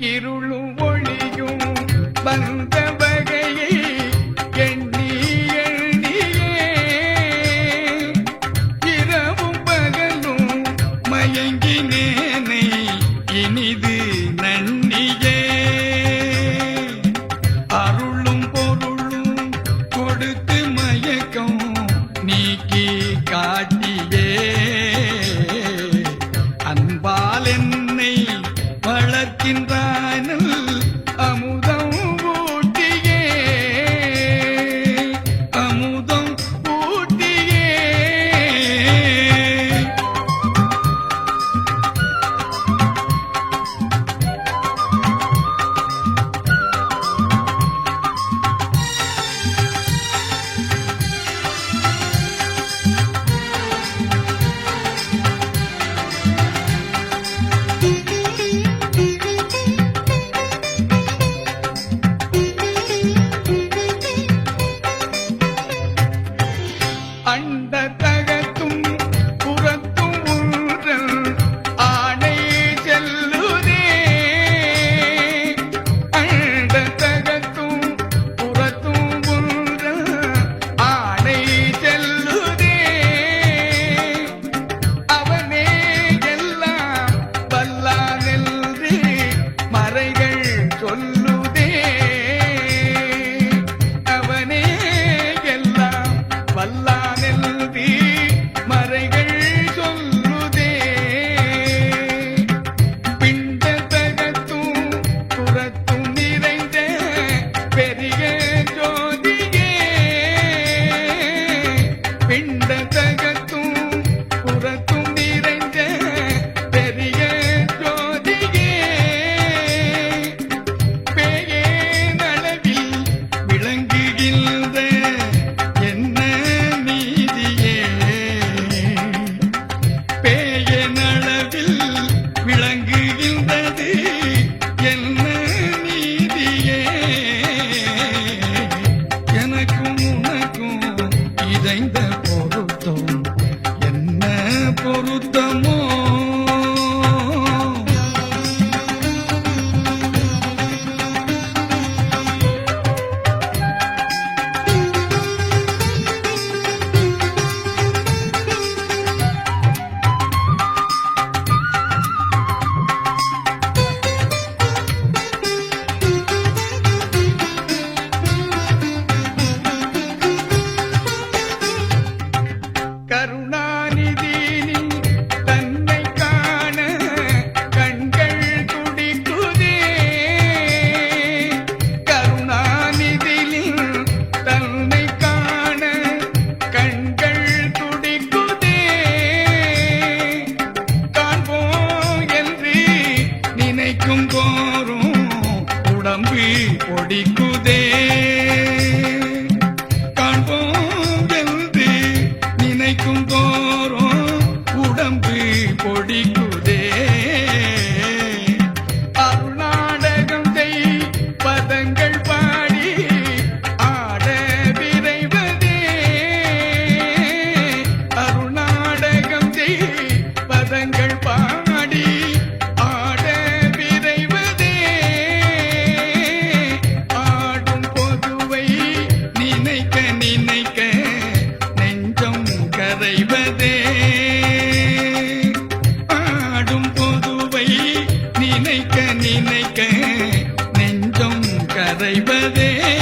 Y Lulú. இதைந்த நினைக்கும் போரும் உடம்பு பொடிக்குதே காண்போம் என்று நினைக்கும் தோறும் உடம்பு பொடிக்குதே அருளாடகம் செய் பதங்கள் பாடி ஆட விரைவதே. அருளாடகம் செய் பதங்கள் பாடி நினைக்க நினைக்க நெஞ்சம் கரைவதே.